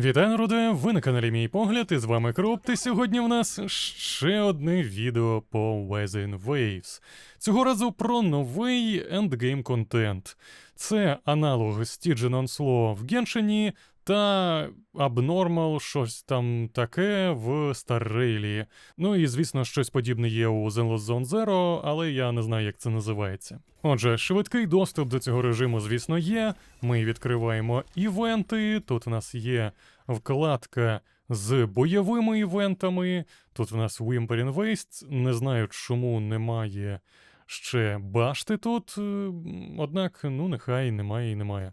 Вітаю, народе! Ви на каналі Мій Погляд, і з вами Кроп. І сьогодні в нас ще одне відео по Within Waves. Цього разу про новий ендгейм контент. Це аналог Stygian Onslaught в Геншині та Abnormal щось там таке в Starrail. Ну і звісно, щось подібне є у Zenless Zone Zero, але я не знаю, як це називається. Отже, швидкий доступ до цього режиму, звісно, є. Ми відкриваємо івенти. Тут у нас є вкладка з бойовими івентами. Тут у нас Whimpering Waste. Не знаю, чому немає ще башти тут. Однак, ну, нехай немає і немає.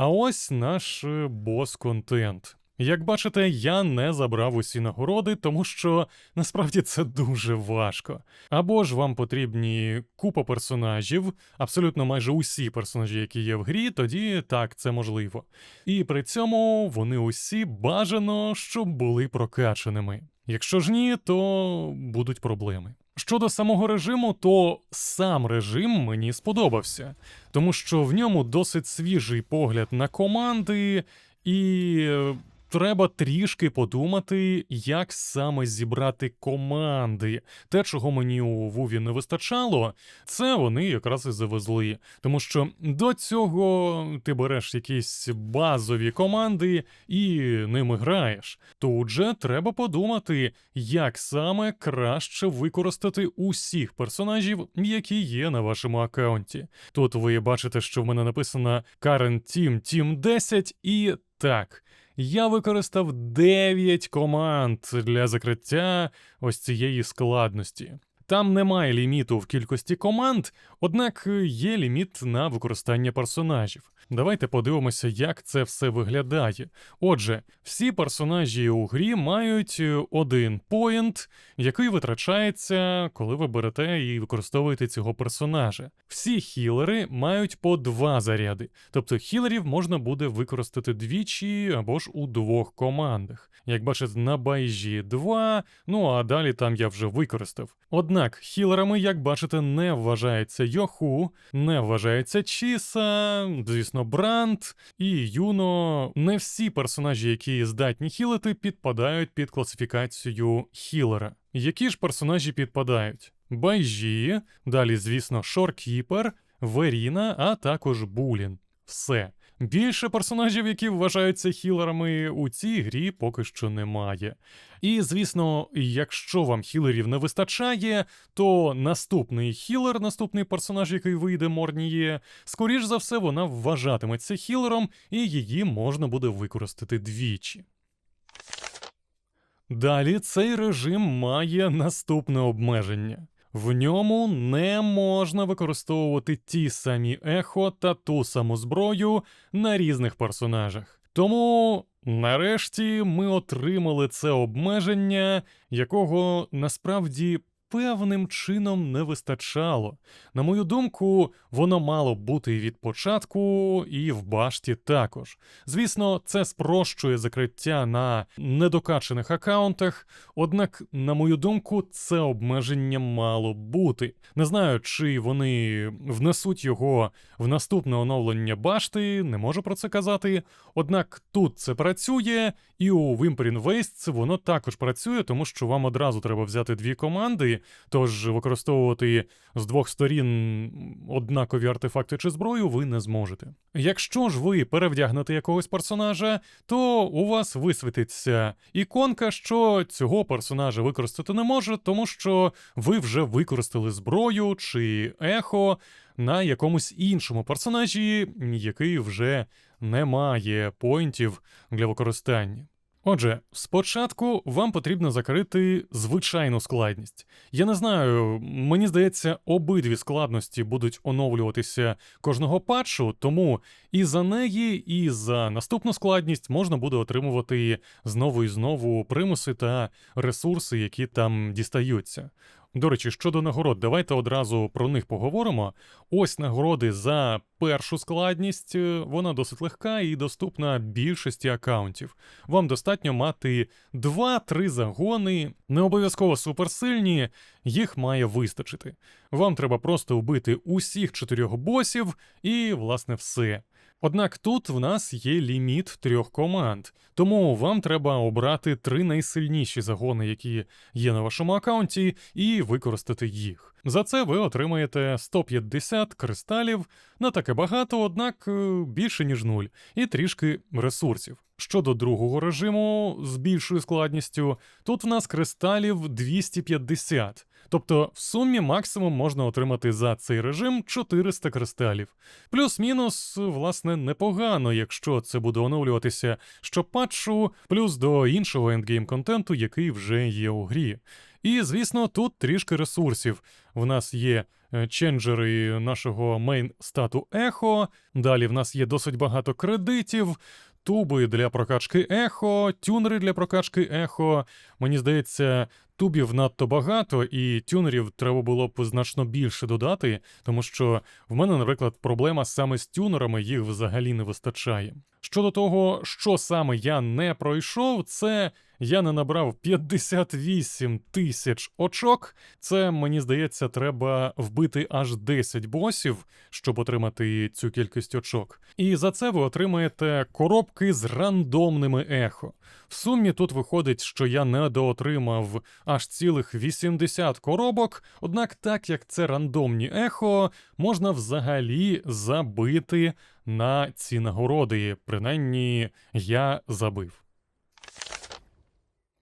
А ось наш е, бос-контент. Як бачите, я не забрав усі нагороди, тому що насправді це дуже важко. Або ж вам потрібні купа персонажів, абсолютно майже усі персонажі, які є в грі, тоді так, це можливо. І при цьому вони усі бажано, щоб були прокачаними. Якщо ж ні, то будуть проблеми. Щодо самого режиму, то сам режим мені сподобався, тому що в ньому досить свіжий погляд на команди, і е, треба трішки подумати, як саме зібрати команди. Те, чого мені у Вуві не вистачало, це вони якраз і завезли. Тому що до цього ти береш якісь базові команди і ними граєш. Тут же треба подумати, як саме краще використати усіх персонажів, які є на вашому аккаунті. Тут ви бачите, що в мене написано Current Team Team 10 і так. Я використав 9 команд для закриття ось цієї складності. Там немає ліміту в кількості команд, однак є ліміт на використання персонажів. Давайте подивимося, як це все виглядає. Отже, всі персонажі у грі мають е, один поінт, який витрачається, коли ви берете і використовуєте цього персонажа. Всі хілери мають по два заряди, тобто хілерів можна буде використати двічі або ж у двох командах. Як бачите, на байжі 2, ну а далі там я вже використав. Однак хілерами, як бачите, не вважається Йоху, не вважається Чіса, звісно, Бранд і Юно. Не всі персонажі, які здатні хілити, підпадають під класифікацію хілера. Які ж персонажі підпадають? Байжі, далі, звісно, Шоркіпер, Веріна, а також Булін. Все. Більше персонажів, які вважаються хілерами, у цій грі поки що немає. І, звісно, якщо вам хілерів не вистачає, то наступний хілер, наступний персонаж, який вийде Морніє, скоріш за все, вона вважатиметься хілером, і її можна буде використати двічі. Далі цей режим має наступне обмеження. В ньому не можна використовувати ті самі ехо та ту саму зброю на різних персонажах. Тому нарешті ми отримали це обмеження, якого насправді певним чином не вистачало. На мою думку, воно мало бути від початку і в башті також. Звісно, це спрощує закриття на недокачаних аккаунтах, однак, на мою думку, це обмеження мало бути. Не знаю, чи вони внесуть його в наступне оновлення башти, не можу про це казати. Однак тут це працює, і у Whimpering Wastes воно також працює, тому що вам одразу треба взяти дві команди, тож використовувати з двох сторін однакові артефакти чи зброю ви не зможете. Якщо ж ви перевдягнете якогось персонажа, то у вас висвітиться іконка, що цього персонажа використати не може, тому що ви вже використали зброю чи ехо на якомусь іншому персонажі, який вже не має поінтів для використання. Отже, спочатку вам потрібно закрити звичайну складність. Я не знаю, мені здається, обидві складності будуть оновлюватися кожного патчу, тому і за неї, і за наступну складність можна буде отримувати знову і знову примуси та ресурси, які там дістаються. До речі, щодо нагород, давайте одразу про них поговоримо. Ось нагороди за першу складність, е, вона досить легка і доступна більшості аккаунтів. Вам достатньо мати 2-3 загони, не обов'язково суперсильні, їх має вистачити. Вам треба просто вбити усіх чотирьох босів, і, власне, все. Однак тут в нас є ліміт трьох команд, тому вам треба обрати три найсильніші загони, які є на вашому аккаунті, і використати їх. За це ви отримаєте 150 кристалів, не таке багато, однак е, більше ніж нуль, і трішки ресурсів. Щодо другого режиму з більшою складністю, тут в нас кристалів 250. Тобто в сумі максимум можна отримати за цей режим 400 кристалів. Плюс-мінус, власне, непогано, якщо це буде оновлюватися щопатчу, плюс до іншого ендгейм контенту, який вже є у грі. І, звісно, тут трішки ресурсів. В нас є е, ченджери нашого мейн стату Ехо. Далі в нас є досить багато кредитів, туби для прокачки ехо, тюнери для прокачки ехо. Мені здається, тубів надто багато, і тюнерів треба було б значно більше додати, тому що в мене, наприклад, проблема саме з тюнерами, їх взагалі не вистачає. Щодо того, що саме я не пройшов, це я не набрав 58 тисяч очок. Це, мені здається, треба вбити аж 10 босів, щоб отримати цю кількість очок. І за це ви отримаєте коробки з рандомними ехо. В сумі тут виходить, що я недоотримав аж цілих 80 коробок, однак, так як це рандомні ехо, можна взагалі забити на ці нагороди. Принаймні, я забив.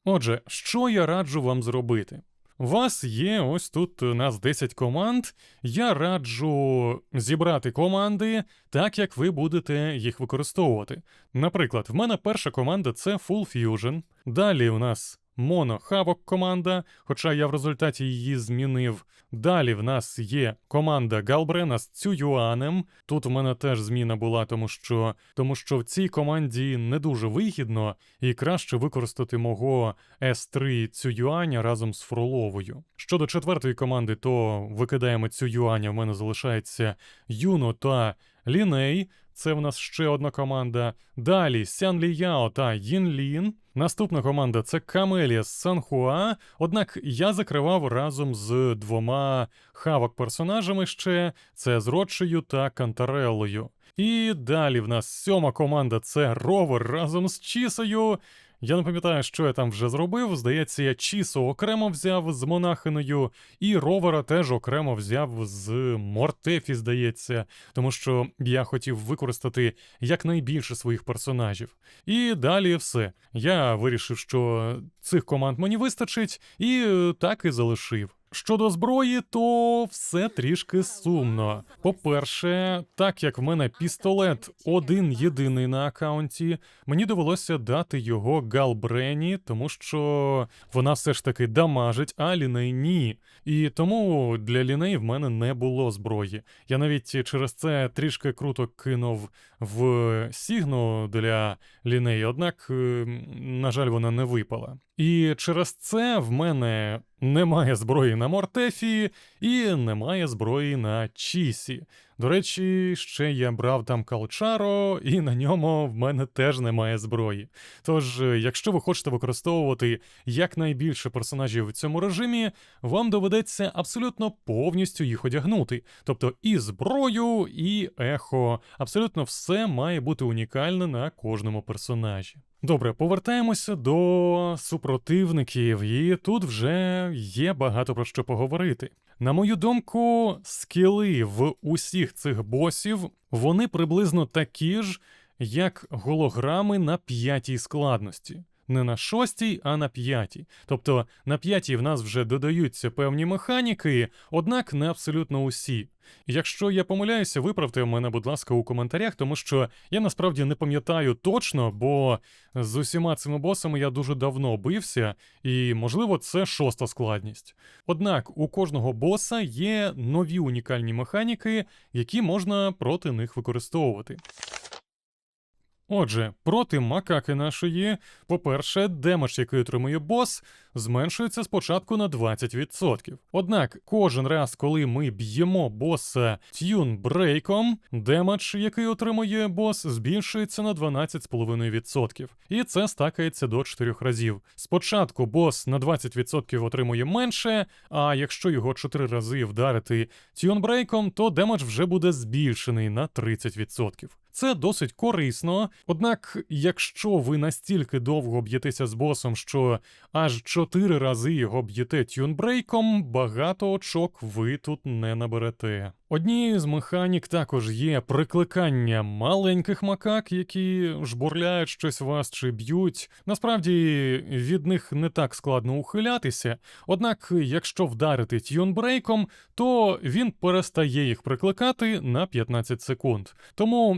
Отже, що я раджу вам зробити? У вас є ось тут у нас 10 команд. Я раджу зібрати команди так, як ви будете їх використовувати. Наприклад, в мене перша команда це Full Fusion. Далі у нас Моно Хавок команда, хоча я в результаті її змінив. Далі в нас є команда Галбрена з Цююанем. Тут в мене теж зміна була, тому що тому що в цій команді не дуже вигідно і краще використати мого С3 Цююаня разом з Фроловою. Щодо четвертої команди, то викидаємо Цююаня, в мене залишається Юно та Ліней. Це в нас ще одна команда. Далі Сян Ліяо та Їн Лін. Наступна команда це Камелія з Санхуа. Однак я закривав разом з двома хавок персонажами ще це з Ротшею та Кантареллою. І далі в нас сьома команда це Ровер разом з Чісою. Я не пам'ятаю, що я там вже зробив. Здається, я Чісу окремо взяв з монахиною, і ровера теж окремо взяв з Мортефі, здається, тому що я хотів використати якнайбільше своїх персонажів. І далі все. Я вирішив, що цих команд мені вистачить, і е, так і залишив. Щодо зброї, то все трішки сумно. По-перше, так як в мене пістолет один єдиний на аккаунті, мені довелося дати його Галбрені, тому що вона все ж таки дамажить, а ліней ні. І тому для ліней в мене не було зброї. Я навіть через це трішки круто кинув в Сігну для ліней, однак, на жаль, вона не випала. І через це в мене немає зброї на Мортефі і немає зброї на Чісі. До речі, ще я брав там Калчаро, і на ньому в мене теж немає зброї. Тож, якщо ви хочете використовувати якнайбільше персонажів в цьому режимі, вам доведеться абсолютно повністю їх одягнути. Тобто і зброю, і ехо. Абсолютно все має бути унікальне на кожному персонажі. Добре, повертаємося до супротивників, і тут вже є багато про що поговорити. На мою думку, скіли в усіх цих босів вони приблизно такі ж, як голограми на п'ятій складності не на шостій, а на п'ятій. Тобто на п'ятій в нас вже додаються певні механіки, однак не абсолютно усі. Якщо я помиляюся, виправте мене, будь ласка, у коментарях, тому що я насправді не пам'ятаю точно, бо з усіма цими босами я дуже давно бився, і, можливо, це шоста складність. Однак у кожного боса є нові унікальні механіки, які можна проти них використовувати. Отже, проти макаки нашої, по-перше, демедж, який отримує бос, зменшується спочатку на 20%. Однак кожен раз, коли ми б'ємо боса тюнбрейком, демедж, який отримує бос, збільшується на 12,5%. І це стакається до 4 разів. Спочатку бос на 20% отримує менше, а якщо його 4 рази вдарити тюнбрейком, то демедж вже буде збільшений на 30%. Це досить корисно. Однак, якщо ви настільки довго б'єтеся з босом, що аж 4 рази його б'єте тюнбрейком, багато очок ви тут не наберете. Однією з механік також є прикликання маленьких макак, які жбурляють щось вас чи б'ють. Насправді від них не так складно ухилятися. Однак, якщо вдарити тюнбрейком, то він перестає їх прикликати на 15 секунд. Тому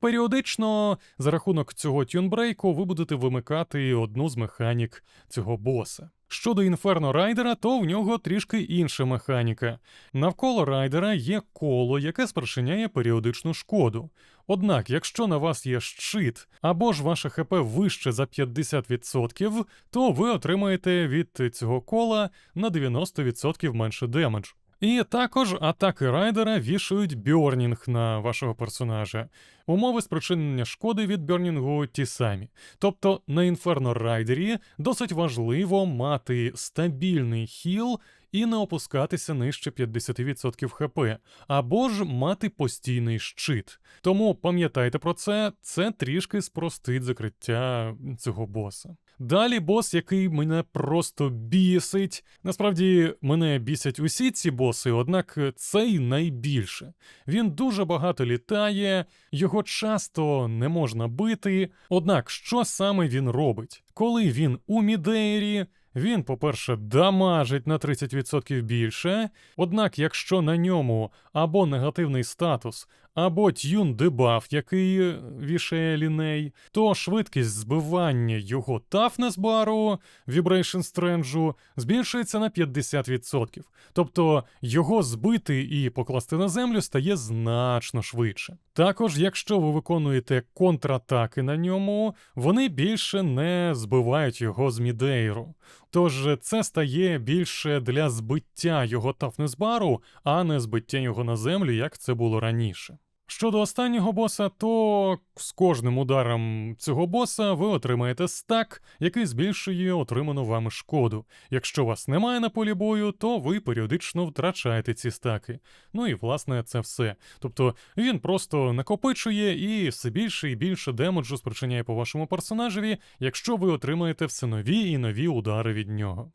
періодично за рахунок цього тюнбрейку ви будете вимикати одну з механік цього боса. Щодо інферно райдера, то в нього трішки інша механіка. Навколо райдера є коло, яке спричиняє періодичну шкоду. Однак, якщо на вас є щит або ж ваше ХП вище за 50%, то ви отримаєте від цього кола на 90% менше демеджу. І також атаки райдера вішають бьорнінг на вашого персонажа. Умови спричинення шкоди від бьорнінгу ті самі. Тобто на інферно райдері досить важливо мати стабільний хіл і не опускатися нижче 50% хп, або ж мати постійний щит. Тому пам'ятайте про це, це трішки спростить закриття цього боса. Далі бос, який мене просто бісить. Насправді мене бісять усі ці боси, однак цей найбільше. Він дуже багато літає, його часто не можна бити. Однак, що саме він робить? Коли він у мідеєрі, він, по-перше, дамажить на 30% більше. Однак, якщо на ньому або негативний статус, або тюн дебаф, який вішає ліней, то швидкість збивання його тафнес бару Vibration Strange збільшується на 50%. Тобто його збити і покласти на землю стає значно швидше. Також, якщо ви виконуєте контратаки на ньому, вони більше не збивають його з мідейру. Тож це стає більше для збиття його тафнес-бару, а не збиття його на землю, як це було раніше. Щодо останнього боса, то з кожним ударом цього боса ви отримаєте стак, який збільшує отриману вами шкоду. Якщо вас немає на полі бою, то ви періодично втрачаєте ці стаки. Ну і власне це все. Тобто він просто накопичує і все більше і більше демеджу спричиняє по вашому персонажеві, якщо ви отримаєте все нові і нові удари від нього.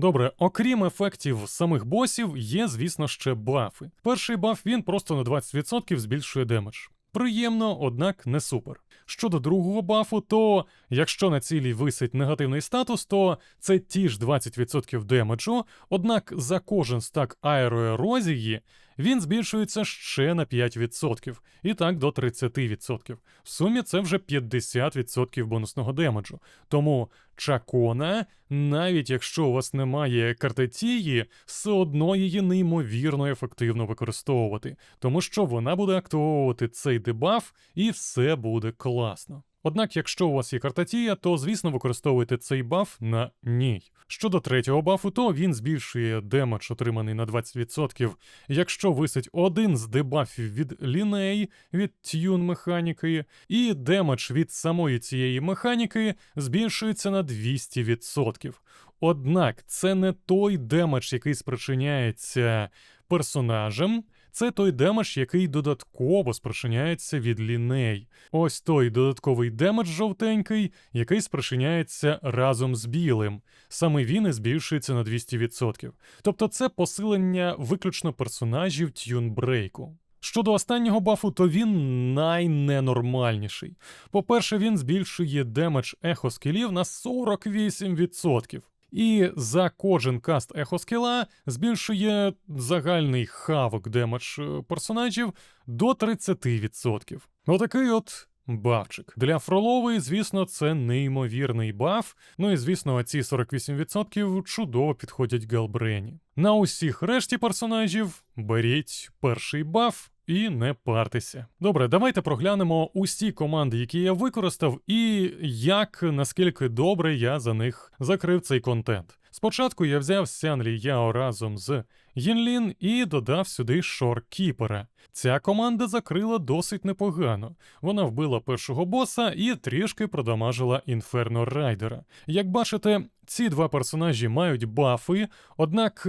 Добре, окрім ефектів самих босів, є, звісно, ще бафи. Перший баф він просто на 20% збільшує демедж. Приємно, однак не супер. Щодо другого бафу, то якщо на цілі висить негативний статус, то це ті ж 20% демеджу, однак за кожен стак аероерозії він збільшується ще на 5%, і так до 30%. В сумі це вже 50% бонусного демеджу. Тому чакона, навіть якщо у вас немає картетії, все одно її неймовірно ефективно використовувати, тому що вона буде активовувати цей дебаф, і все буде класно. Однак, якщо у вас є картатія, то звісно використовуйте цей баф на ній. Щодо третього бафу, то він збільшує демедж, отриманий на 20%. Якщо висить один з дебафів від ліней від тюн механіки, і демедж від самої цієї механіки збільшується на 200%. Однак це не той демедж, який спричиняється персонажем. Це той демедж, який додатково спричиняється від ліней. Ось той додатковий демедж жовтенький, який спричиняється разом з білим. Саме він і збільшується на 200%. Тобто це посилення виключно персонажів тюнбрейку. Щодо останнього бафу, то він найненормальніший. По-перше, він збільшує демедж ехоскілів на 48%. І за кожен каст ехоскіла збільшує загальний хавок демедж е, персонажів до 30%. Отакий от. Бафчик. Для Фролової, звісно, це неймовірний баф. Ну і звісно, ці 48% чудово підходять Галбрені. На усіх решті персонажів беріть перший баф і не партеся. Добре, давайте проглянемо усі команди, які я використав, і як наскільки добре я за них закрив цей контент. Спочатку я взяв Сянлі Яо разом з Єнлін і додав сюди Шоркіпера. Ця команда закрила досить непогано. Вона вбила першого боса і трішки продамажила Інферно Райдера. Як бачите, ці два персонажі мають бафи, однак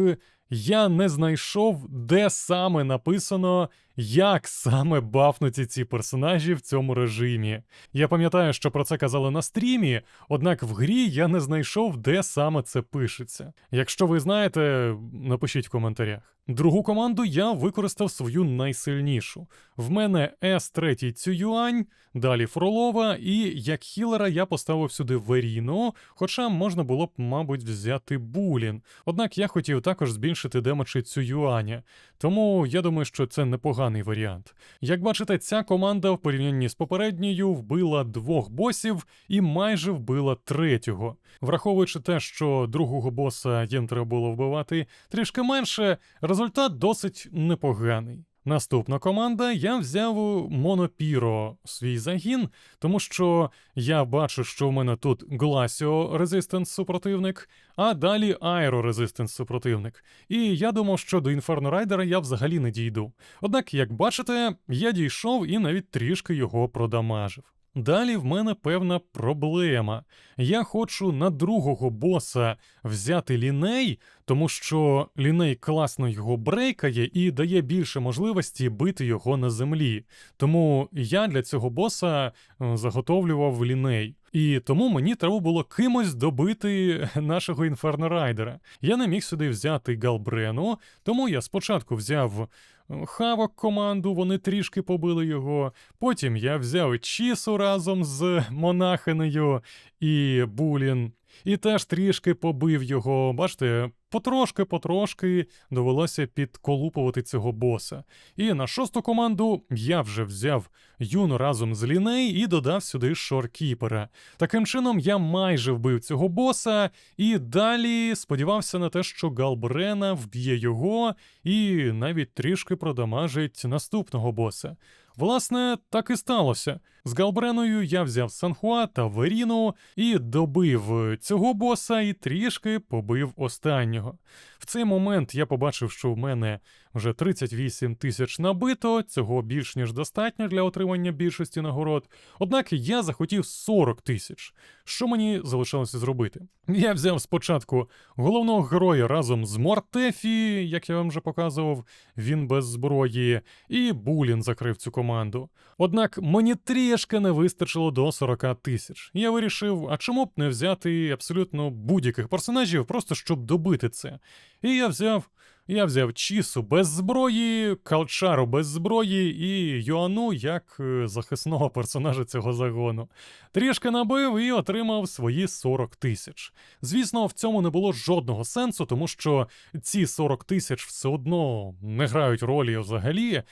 я не знайшов, де саме написано, як саме бафнуті ці персонажі в цьому режимі. Я пам'ятаю, що про це казали на стрімі, однак в грі я не знайшов, де саме це пишеться. Якщо ви знаєте, напишіть в коментарях. Другу команду я використав свою найсильнішу. В мене С3 Цююань, далі Фролова, і як хілера я поставив сюди Веріну, хоча можна було б, мабуть, взяти Булін. Однак я хотів також збільшити демеджі Цююаня, тому я думаю, що це непоганий варіант. Як бачите, ця команда в порівнянні з попередньою вбила двох босів і майже вбила третього. Враховуючи те, що другого боса їм було вбивати трішки менше, результат досить непоганий. Наступна команда я взяв у Монопіро свій загін, тому що я бачу, що в мене тут Гласіо Резистенс супротивник, а далі Аеро Резистенс супротивник. І я думав, що до Інферно Райдера я взагалі не дійду. Однак, як бачите, я дійшов і навіть трішки його продамажив. Далі в мене певна проблема. Я хочу на другого боса взяти ліней, тому що ліней класно його брейкає і дає більше можливості бити його на землі. Тому я для цього боса е, заготовлював ліней. І тому мені треба було кимось добити нашого інферно райдера. Я не міг сюди взяти Галбрену, тому я спочатку взяв е, Хавок команду, вони трішки побили його. Потім я взяв Чісу разом з монахинею і Булін. І теж трішки побив його. Бачите, потрошки-потрошки довелося підколупувати цього боса. І на шосту команду я вже взяв юну разом з ліней і додав сюди шоркіпера. Таким чином, я майже вбив цього боса, і далі сподівався на те, що Галбрена вб'є його і навіть трішки продамажить наступного боса. Власне, так і сталося. З Галбреною я взяв Санхуа та Веріну і добив цього боса і трішки побив останнього. В цей момент я побачив, що в мене вже 38 тисяч набито, цього більш ніж достатньо для отримання більшості нагород. Однак я захотів 40 тисяч. Що мені залишалося зробити? Я взяв спочатку головного героя разом з Мортефі, як я вам вже показував, він без зброї, і Булін закрив цю команду. Однак мені трішки не вистачило до 40 тисяч. Я вирішив, а чому б не взяти абсолютно будь-яких персонажів, просто щоб добити це. І я взяв. Я взяв Чісу без зброї, Калчару без зброї і Йоану як е, захисного персонажа цього загону. Трішки набив і отримав свої 40 тисяч. Звісно, в цьому не було жодного сенсу, тому що ці 40 тисяч все одно не грають ролі взагалі.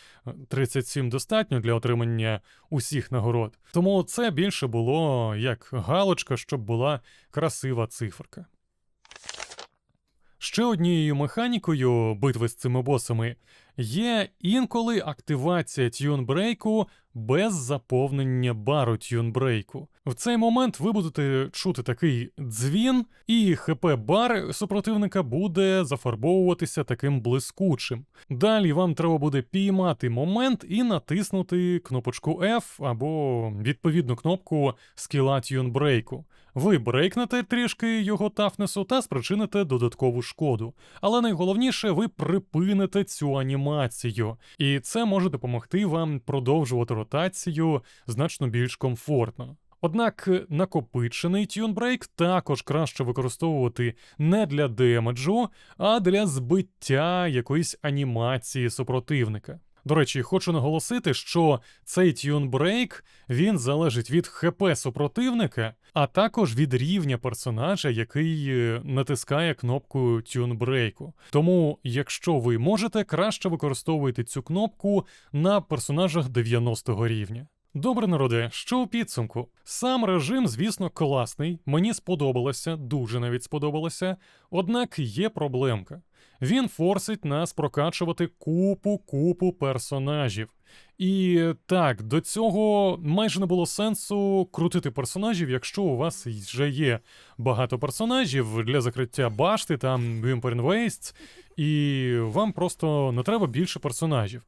37 достатньо для отримання усіх нагород. Тому це більше було як галочка, щоб була красива циферка. Ще однією механікою битви з цими босами є інколи активація тюнбрейку без заповнення бару тюнбрейку. В цей момент ви будете чути такий дзвін, і хп бар супротивника буде зафарбовуватися таким блискучим. Далі вам треба буде піймати момент і натиснути кнопочку F або відповідну кнопку скіла тюнбрейку. Ви брейкнете трішки його тафнесу та спричините додаткову шкоду. Але найголовніше, ви припините цю анімацію, і це може допомогти вам продовжувати ротацію значно більш комфортно. Однак накопичений тюнбрейк також краще використовувати не для демеджу, а для збиття якоїсь анімації супротивника. До речі, хочу наголосити, що цей тюнбрейк він залежить від ХП супротивника, а також від рівня персонажа, який е, натискає кнопку тюнбрейку. Тому, якщо ви можете, краще використовуйте цю кнопку на персонажах 90-го рівня. Добре, народе, що у підсумку? Сам режим, звісно, класний, мені сподобалося, дуже навіть сподобалося. Однак є проблемка. Він форсить нас прокачувати купу купу персонажів. І так, до цього майже не було сенсу крутити персонажів, якщо у вас вже є багато персонажів для закриття башти, там Wimper Wastes, і вам просто не треба більше персонажів.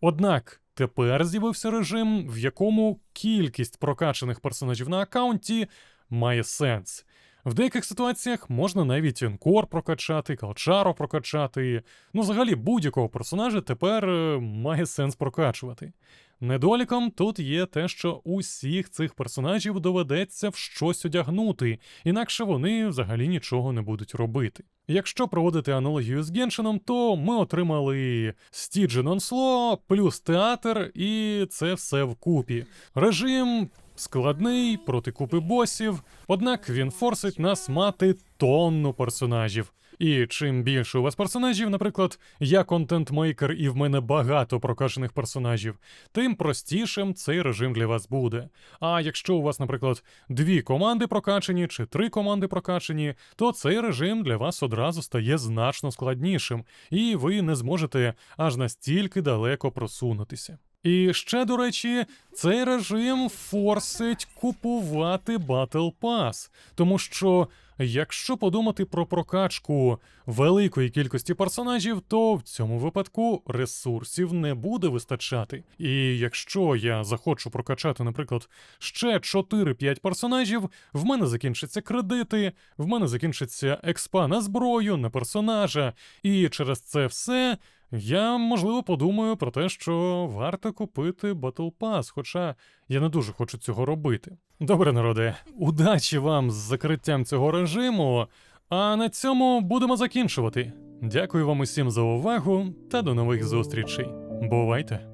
Однак тепер з'явився режим, в якому кількість прокачаних персонажів на аккаунті має сенс. В деяких ситуаціях можна навіть Енкор прокачати, Калчаро прокачати. Ну, взагалі, будь-якого персонажа тепер е, має сенс прокачувати. Недоліком тут є те, що усіх цих персонажів доведеться в щось одягнути, інакше вони взагалі нічого не будуть робити. Якщо проводити аналогію з Геншином, то ми отримали Стіджен Онсло плюс театр, і це все вкупі. Режим складний проти купи босів, однак він форсить нас мати тонну персонажів. І чим більше у вас персонажів, наприклад, я контент-мейкер і в мене багато прокачаних персонажів, тим простішим цей режим для вас буде. А якщо у вас, наприклад, дві команди прокачані чи три команди прокачані, то цей режим для вас одразу стає значно складнішим, і ви не зможете аж настільки далеко просунутися. І ще, до речі, цей режим форсить купувати Battle Pass, тому що якщо подумати про прокачку великої кількості персонажів, то в цьому випадку ресурсів не буде вистачати. І якщо я захочу прокачати, наприклад, ще 4-5 персонажів, в мене закінчаться кредити, в мене закінчиться експа на зброю, на персонажа, і через це все. Я, можливо, подумаю про те, що варто купити Battle Pass, хоча я не дуже хочу цього робити. Добре, народе, удачі вам з закриттям цього режиму. А на цьому будемо закінчувати. Дякую вам усім за увагу та до нових зустрічей. Бувайте!